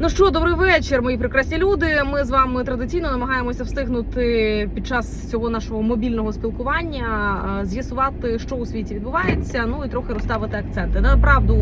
Ну що, добрий вечір, мої прекрасні люди. Ми з вами традиційно намагаємося встигнути під час цього нашого мобільного спілкування з'ясувати, що у світі відбувається. Ну і трохи розставити акценти. Направду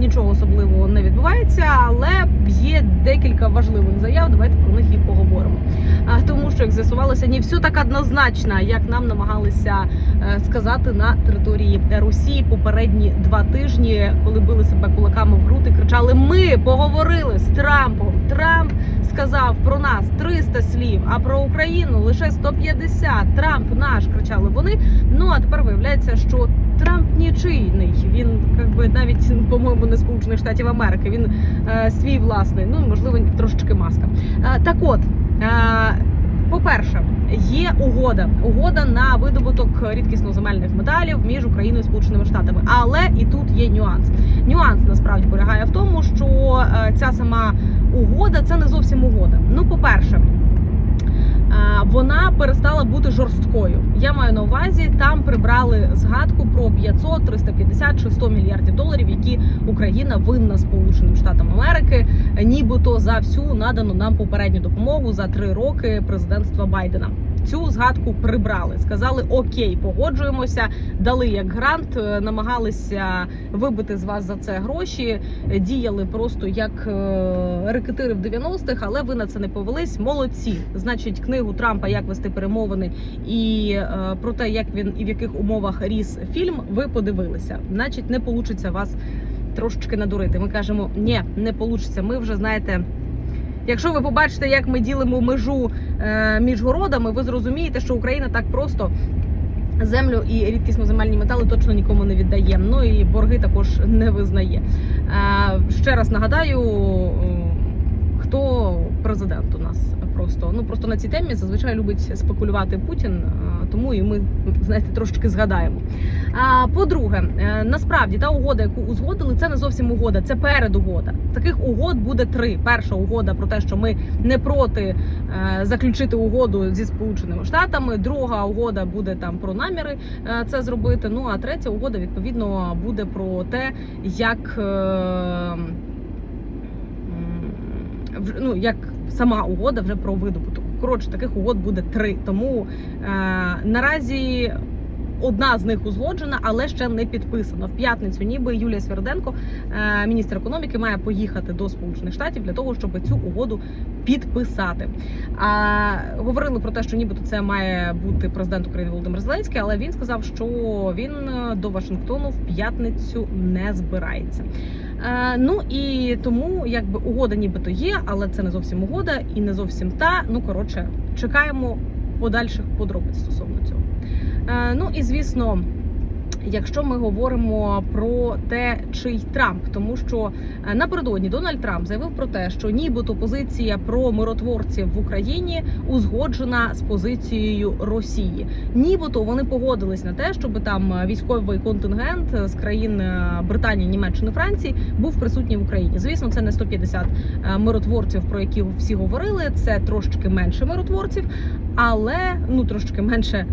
нічого особливого не відбувається, але є декілька важливих заяв. Давайте про них і поговоримо. А, Тому що як з'ясувалося, не все так однозначно, як нам намагалися е, сказати на території Росії попередні два тижні, коли били себе кулаками в груди, кричали: Ми поговорили з Трампом. Трамп сказав про нас 300 слів, а про Україну лише 150. Трамп наш кричали вони. Ну а тепер виявляється, що Трамп нічийний. Він якби навіть по-моєму не сполучених штатів Америки. Він е, свій власний. Ну можливо, трошечки маска. Е, так от. Е, по-перше, є угода, угода на видобуток рідкісно-земельних металів між Україною і Сполученими Штатами. Але і тут є нюанс. Нюанс насправді полягає в тому, що е, ця сама угода це не зовсім угода. Ну, по-перше, вона перестала бути жорсткою. Я маю на увазі, там прибрали згадку про 500, 350 чи 100 мільярдів доларів, які Україна винна Сполученим Штатам Америки, нібито за всю надану нам попередню допомогу за три роки президентства Байдена. Цю згадку прибрали, сказали окей, погоджуємося, дали як грант, е, намагалися вибити з вас за це гроші, діяли просто як е, рекетири в 90-х, але ви на це не повелись. Молодці. Значить, книгу Трампа Як вести перемовини і е, про те, як він і в яких умовах ріс фільм, ви подивилися. Значить, не вийде вас трошечки надурити. Ми кажемо, ні, не вийде. Ми вже знаєте. Якщо ви побачите, як ми ділимо межу е, між городами, ви зрозумієте, що Україна так просто землю і рідкісно-земельні метали точно нікому не віддає. Ну і борги також не визнає. Е, ще раз нагадаю, хто президент у нас просто ну просто на цій темі зазвичай любить спекулювати Путін, е, тому і ми знаєте трошечки згадаємо. А по-друге, е, насправді та угода, яку узгодили, це не зовсім угода, це передугода. Таких угод буде три. Перша угода про те, що ми не проти е, заключити угоду зі сполученими штатами. Друга угода буде там про наміри це зробити. Ну а третя угода відповідно буде про те, як. ну, як сама угода вже про видобуток. Коротше, таких угод буде три. Тому е, наразі одна з них узгоджена, але ще не підписана. В п'ятницю, ніби Юлія Сверденко, е, міністр економіки, має поїхати до Сполучених Штатів для того, щоб цю угоду підписати. А говорили про те, що нібито це має бути президент України Володимир Зеленський, але він сказав, що він е, до Вашингтону в п'ятницю не збирається. Е, ну і тому якби угода нібито є, але це не зовсім угода і не зовсім та. Ну коротше, чекаємо подальших подробиць стосовно цього. Е, ну і звісно. Якщо ми говоримо про те, чий Трамп, тому що е, напередодні Дональд Трамп заявив про те, що нібито позиція про миротворців в Україні узгоджена з позицією Росії. Нібито вони погодились на те, щоб там е, військовий контингент з країн е, Британії, Німеччини, Франції був присутній в Україні. Звісно, це не 150 е, миротворців, про які всі говорили. Це трошки менше миротворців, але ну трошки менше.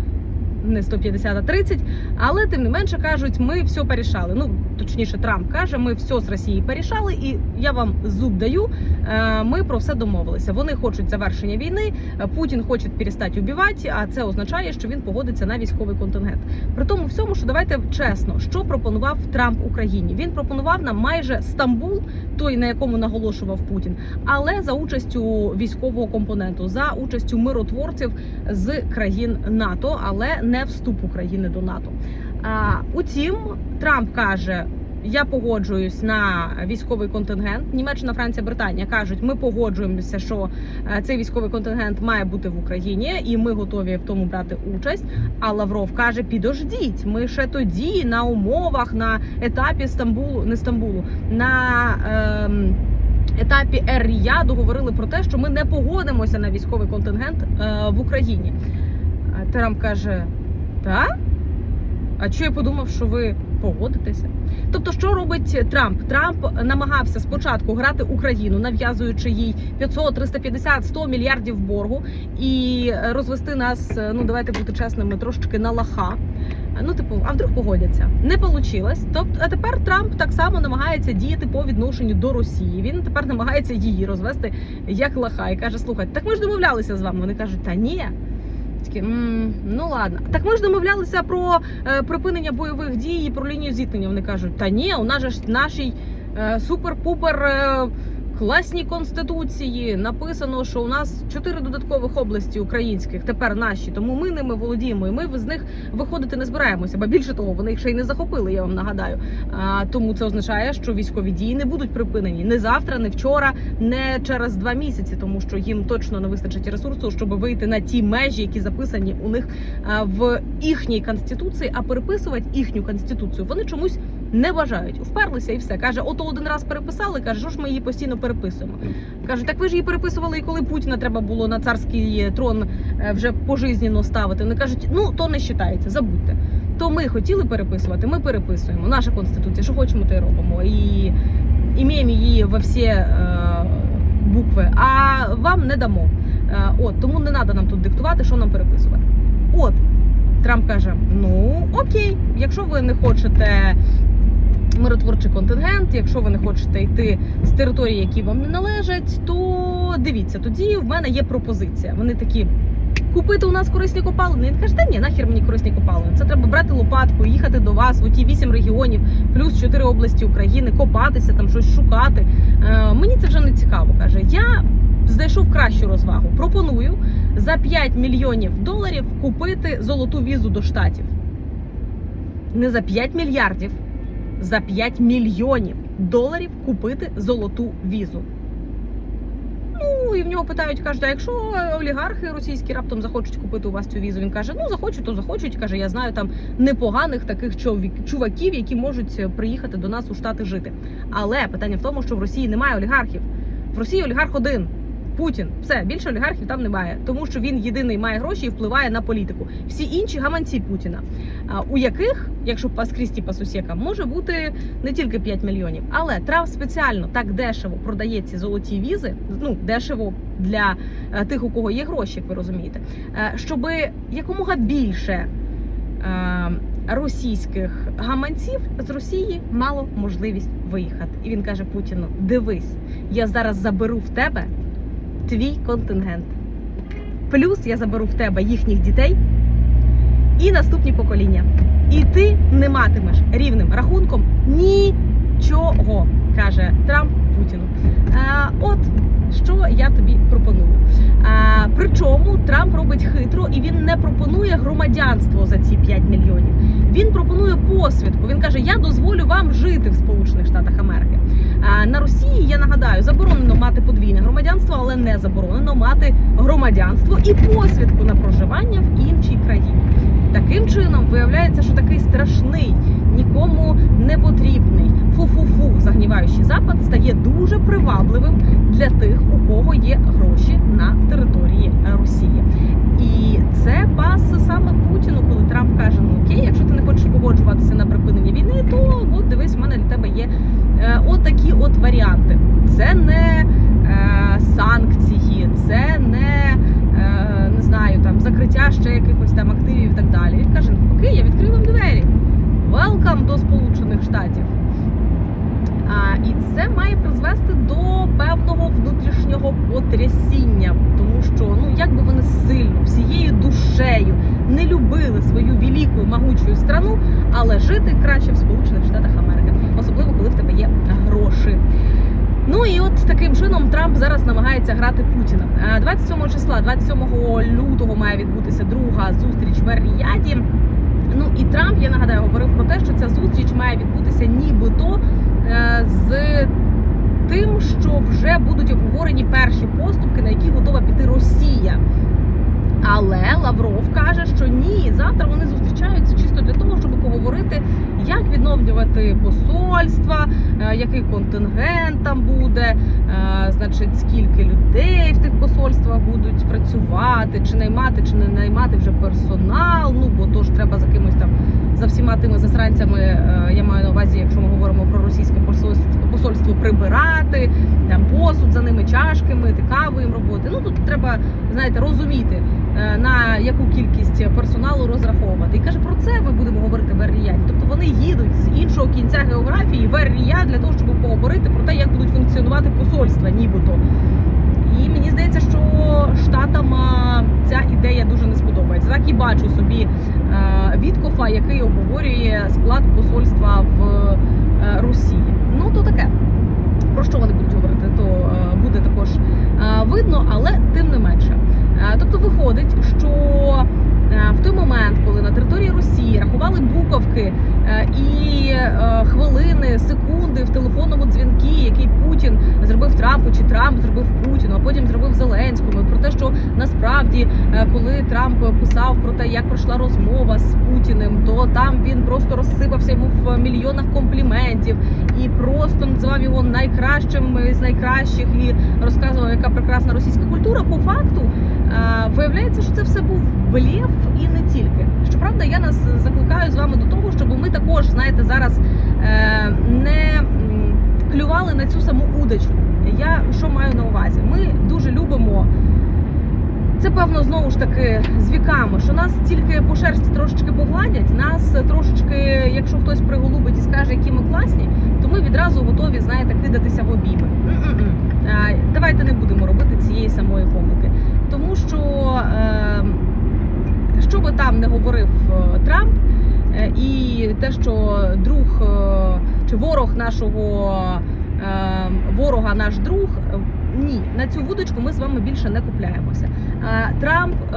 Не 150, а 30, але тим не менше кажуть, ми все порішали. Ну точніше, Трамп каже, ми все з Росії порішали, і я вам зуб даю. е, Ми про все домовилися. Вони хочуть завершення війни. е, Путін хоче перестати убивати, а це означає, що він погодиться на військовий контингент. При тому всьому, що давайте чесно, що пропонував Трамп Україні. Він пропонував нам майже Стамбул, той на якому наголошував Путін, але за участю військового компоненту, за участю миротворців з країн НАТО, але не вступ України до НАТО. А, утім, Трамп каже. Я погоджуюсь на військовий контингент. Німеччина, Франція, Британія кажуть, ми погоджуємося, що е, цей військовий контингент має бути в Україні, і ми готові в тому брати участь. А Лавров каже: підождіть, ми ще тоді на умовах, на етапі Стамбулу, не Стамбулу, на ем, етапі Ер-Ріяду говорили про те, що ми не погодимося на військовий контингент е, в Україні. А Трамп каже: так? А що я подумав, що ви погодитеся? Тобто, що робить Трамп? Трамп намагався спочатку грати Україну, нав'язуючи їй 500, 350, 100 мільярдів боргу і розвести нас. Ну давайте бути чесними, трошечки на лаха. Ну, типу, а вдруг погодяться? Не вийшло. Тобто, а тепер Трамп так само намагається діяти по відношенню до Росії. Він тепер намагається її розвести як лоха і каже: слухайте, так ми ж домовлялися з вами. Вони кажуть, та ні. Такі, «М, ну ладно. Так ми ж домовлялися про е, припинення бойових дій і про лінію зіткнення. Вони кажуть, та ні, у нас же нашій е, супер-пупер е, класній конституції написано, що у нас чотири додаткових області українських тепер наші, тому ми ними володіємо, і ми з них виходити не збираємося. Ба більше того, вони їх ще й не захопили. Я вам нагадаю. А, тому це означає, що військові дії не будуть припинені не завтра, не вчора, не через два місяці, тому що їм точно не вистачить ресурсу, щоб вийти на ті межі, які записані у них в їхній конституції. А переписувати їхню конституцію вони чомусь не бажають. Вперлися і все каже: ото один раз переписали. каже, що ж ми її постійно переписуємо. Каже, так ви ж її переписували, і коли Путіна треба було на царський трон е, вже пожизненно ставити. Вони кажуть, ну то не вважається, забудьте. То ми хотіли переписувати, ми переписуємо. Наша конституція, що хочемо, то й робимо. І ім'ємо її во всі е, букви, а вам не дамо. Е, от тому не треба нам тут диктувати, що нам переписувати. От Трамп каже: ну окей, якщо ви не хочете миротворчий контингент, якщо ви не хочете йти з території, які вам не належать, то дивіться, тоді в мене є пропозиція. Вони такі. Купити у нас корисні копалини. Він каже, та ні, нахер мені корисні копалини. Це треба брати лопатку, їхати до вас в оті вісім регіонів, плюс чотири області України, копатися, там щось шукати. Е, мені це вже не цікаво. каже. Я знайшов кращу розвагу. Пропоную за 5 мільйонів доларів купити золоту візу до штатів. Не за 5 мільярдів, за 5 мільйонів доларів купити золоту візу. Ну і в нього питають, кажуть, а якщо олігархи російські раптом захочуть купити у вас цю візу, він каже: ну захочуть, то захочуть. Каже, я знаю там непоганих таких чуваків, які можуть приїхати до нас у штати жити. Але питання в тому, що в Росії немає олігархів. В Росії олігарх один. Путін, все більше олігархів там немає, тому що він єдиний має гроші і впливає на політику. Всі інші гаманці Путіна, у яких, якщо по скрізь по сусікам, може бути не тільки 5 мільйонів, але Трамп спеціально так дешево продає ці золоті візи. Ну дешево для е, тих, у кого є гроші, як ви розумієте, е, щоб якомога більше. е, Російських гаманців з Росії мало можливість виїхати, і він каже Путіну: Дивись, я зараз заберу в тебе твій контингент. Плюс я заберу в тебе їхніх дітей і наступні покоління. І ти не матимеш рівним рахунком нічого, каже Трамп Путіну. А, от що я тобі пропоную. А, причому Трамп робить хитро і він не пропонує громадянство за ці 5 мільйонів. Він пропонує посвідку. Він каже: Я дозволю вам жити в Сполучених Штатах Америки. На Росії я нагадаю, заборонено мати подвійне громадянство, але не заборонено мати громадянство і посвідку на проживання в іншій країні. Таким чином виявляється, що такий страшний, нікому не потрібний фу-фу-фу загніваючий запад стає дуже привабливим для тих, у кого є гроші на території Росії. І це пас саме Путіну, коли Трамп каже: ну окей, якщо ти не хочеш погоджуватися на припинення війни, то от дивись, в мене для тебе є такі от варіанти. Це не е, санкції, це не, е, не знаю, там закриття ще якихось там активів і так далі. Він каже: окей, я відкрию вам двері. Велкам до Сполучених Штатів. А, і це має призвести до певного внутрішнього потрясіння, тому що ну як би вони сильно всією душею не любили свою велику могучу страну, але жити краще в Сполучених Штатах Америки, особливо коли в тебе є гроші. Ну і от таким чином Трамп зараз намагається грати Путіна. Е, 27 числа, 27 лютого, має відбутися друга зустріч в Ріяді. Ну і Трамп, я нагадаю, говорив про те, що ця зустріч має відбутися нібито е, з тим, що вже будуть обговорені перші поступки, на які готова піти Росія. Але Лавров каже, що ні, завтра вони зустрічаються чисто для того, щоб поговорити, як відновлювати посольства, е, який контингент там буде, е, значить, скільки людей в тих посольствах будуть працювати, чи наймати, чи не наймати вже персонал. Ну бо то ж треба за кимось там за всіма тими засранцями. е, Я маю на увазі, якщо ми говоримо про російське посольство, посольство прибирати, там посуд за ними, чашки мити, каву їм робити. Ну тут треба знаєте розуміти. Е, на яку кількість персоналу розраховувати. І каже, про це ми будемо говорити в Ер-Ріяді. Тобто вони їдуть з іншого кінця географії в Ер-Ріяд для того, щоб поговорити про те, як будуть функціонувати посольства, нібито. І мені здається, що штатам ця ідея дуже не сподобається. Так і бачу собі е, Віткофа, який обговорює склад посольства в е, Росії. Ну то таке. Про що вони будуть говорити, то е, буде також е, видно, але тим не менше. Е, Тобто виходить, що е, в той момент, коли на території Росії рахували буковки е, і е, хвилини, секунди в телефонному дзвінки, який Путін зробив Трампу, чи Трамп зробив Путіну, а потім зробив Зеленському. Про те, що насправді, е, коли Трамп писав про те, як пройшла розмова з Путіним, то там він просто розсипався йому в мільйонах компліментів і просто називав його найкращим з найкращих і розказував, яка прекрасна російська культура. По факту е, виявляється, що це все був блєв і не тільки. Щоправда, я нас закликаю з вами до того, щоб ми також, знаєте, зараз е, не клювали на цю саму удочку. Я що маю на увазі? Ми дуже любимо. Це певно знову ж таки з віками, що нас тільки по шерсті трошечки погладять. Нас трошечки, якщо хтось приголубить і скаже, які ми класні, то ми відразу готові, знаєте, кидатися в обійми. Давайте не будемо робити цієї самої помилки, тому що е, що би там не говорив е, Трамп, е, і те, що друг е, чи ворог нашого ворога, наш друг. е, Ні, на цю вудочку ми з вами більше не купляємося. Е, Трамп е,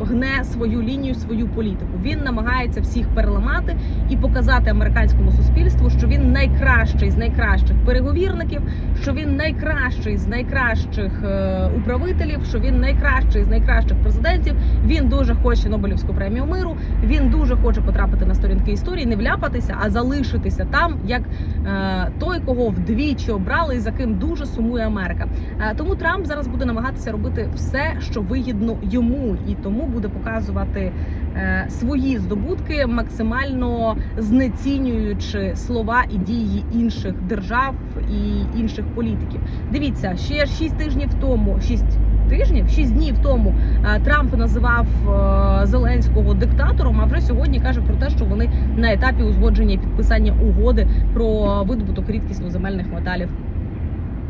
гне свою лінію, свою політику. Він намагається всіх переламати і показати американському суспільству, що він найкращий з найкращих переговірників, що він найкращий з найкращих е, управителів, що він найкращий з найкращих президентів. Він дуже хоче Нобелівську премію миру. Він дуже хоче потрапити на сторінки історії, не вляпатися, а залишитися там, як е, той, кого вдвічі обрали і за ким дуже сумує Америка. Е, Тому Трамп зараз буде намагатися робити все, що вигідно йому, і тому буде показувати свої здобутки, максимально знецінюючи слова і дії інших держав і інших політиків. Дивіться, ще 6 тижнів тому, 6 Тижнів, 6 днів тому е, Трамп називав е, Зеленського диктатором. А вже сьогодні каже про те, що вони на етапі узгодження і підписання угоди про видобуток рідкісно земельних металів.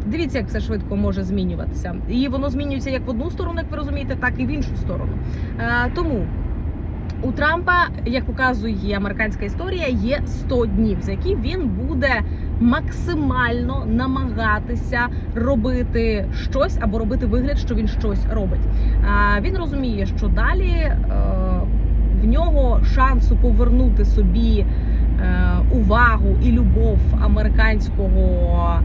Дивіться, як все швидко може змінюватися, і воно змінюється як в одну сторону, як ви розумієте, так і в іншу сторону. Е, тому у Трампа, як показує американська історія, є 100 днів, за які він буде максимально намагатися робити щось або робити вигляд, що він щось робить. Він розуміє, що далі е, в нього шансу повернути собі е, увагу і любов американського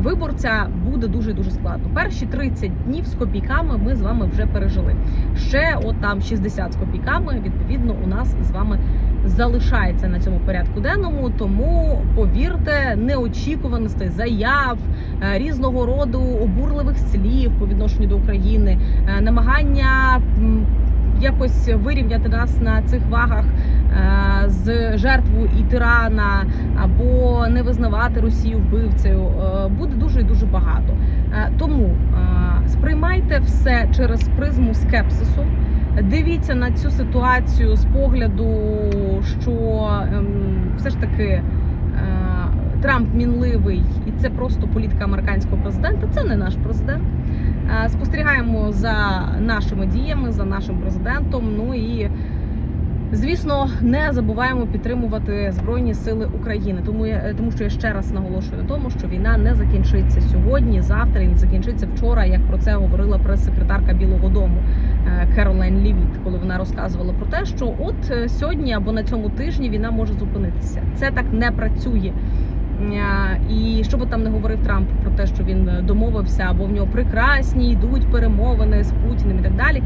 виборця буде дуже дуже складно. Перші 30 днів з копійками ми з вами вже пережили. Ще от там 60 з копійками. Відповідно, у нас з вами залишається на цьому порядку денному. Тому повірте, неочікуваностей, заяв е, різного роду обурливих слів по відношенню до України, е, намагання. Якось вирівняти нас на цих вагах е, з жертвою і тирана, або не визнавати Росію вбивцею, е, буде дуже і дуже багато. Е, Тому сприймайте все через призму скепсису. Дивіться на цю ситуацію з погляду, що ем, все ж таки Трамп мінливий, і це просто політика американського президента. Це не наш президент. Е, Спостерігаємо за нашими діями, за нашим президентом. Ну і звісно, не забуваємо підтримувати збройні сили України. Тому я тому, що я ще раз наголошую на тому, що війна не закінчиться сьогодні, завтра і не закінчиться вчора, як про це говорила прес-секретарка Білого Дому е, Керолайн Лівіт, коли вона розказувала про те, що от е, сьогодні або на цьому тижні війна може зупинитися. Це так не працює. Е, І що би там не говорив Трамп про те, що він домовився, або в нього прекрасні йдуть перемовини з Путіним і так далі.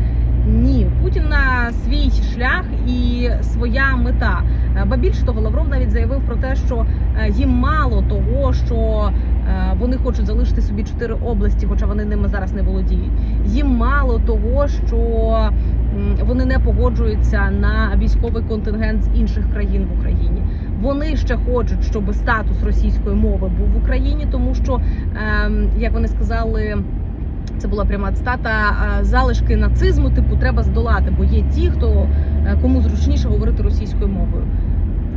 Ні, Путіна свій шлях і своя мета. Е, Ба більше того, Лавров навіть заявив про те, що е, їм мало того, що е, вони хочуть залишити собі чотири області, хоча вони ними зараз не володіють. Їм мало того, що вони не погоджуються на військовий контингент з інших країн в Україні. Вони ще хочуть, щоб статус російської мови був в Україні, тому що, ем, як вони сказали, Це була пряма цитата е, залишки нацизму, типу, треба здолати, бо є ті, хто е, кому зручніше говорити російською мовою.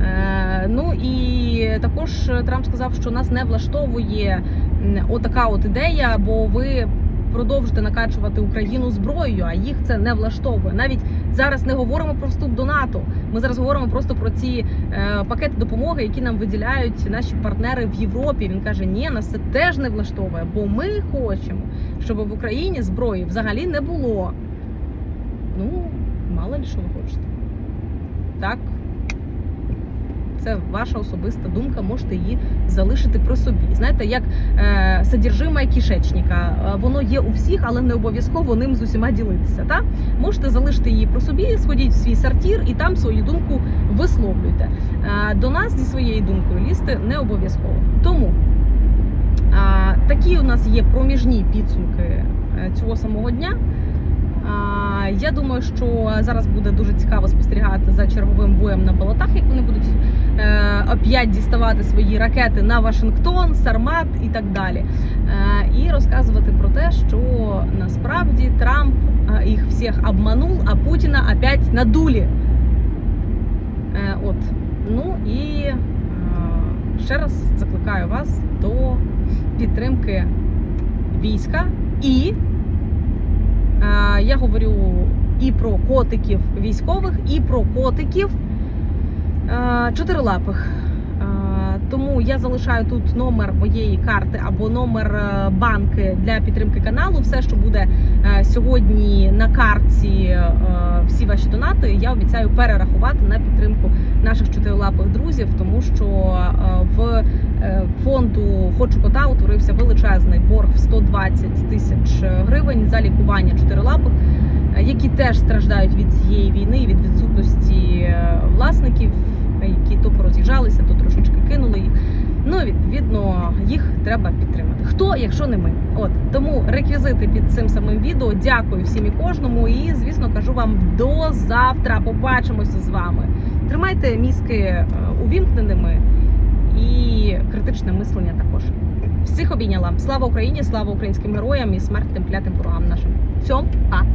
Е, Ну і також Трамп сказав, що нас не влаштовує отака от ідея, бо ви продовжите накачувати Україну зброєю, а їх це не влаштовує. Навіть зараз не говоримо про вступ до НАТО. Ми зараз говоримо просто про ці е, пакети допомоги, які нам виділяють наші партнери в Європі. Він каже: ні, нас це теж не влаштовує, бо ми хочемо, щоб в Україні зброї взагалі не було. Ну, мало ли що ви хочете. Так. Це ваша особиста думка, можете її залишити при собі. Знаєте, як е, содержиме кишечника, Е, воно є у всіх, але не обов'язково ним з усіма ділитися. Та? Можете залишити її при собі, сходіть в свій сортір і там свою думку висловлюйте. Е, до нас зі своєю думкою лізти не обов'язково. Тому е, такі у нас є проміжні підсумки е, цього самого дня. А, Я думаю, що зараз буде дуже цікаво спостерігати за черговим боєм на болотах, як вони будуть е, оп'ять діставати свої ракети на Вашингтон, Сармат і так далі. Е, і розказувати про те, що насправді Трамп е, їх всіх обманув, а Путіна опять надулі. Е, от. Ну і ще раз закликаю вас до підтримки війська і. Е, Я говорю і про котиків військових, і про котиків е, чотирилапих. Е, Тому я залишаю тут номер моєї карти або номер банки для підтримки каналу. Все, що буде сьогодні на карті, всі ваші донати, я обіцяю перерахувати на підтримку наших чотирилапих друзів, тому що в фонду Хочу кота утворився величезний борг в 120 тисяч гривень за лікування чотирилапих, е, які теж страждають від цієї війни, від відсутності е, власників, е, які то пороз'їжджалися, то трошечки кинули їх. Ну відповідно їх треба підтримати. Хто, якщо не ми? От тому реквізити під цим самим відео. Дякую всім і кожному. І звісно кажу вам до завтра. Побачимося з вами. Тримайте мізки е, увімкненими і критичне мислення також. Всіх обійняла. Слава Україні, слава українським героям і смерть тим клятим ворогам нашим. Всьо, па!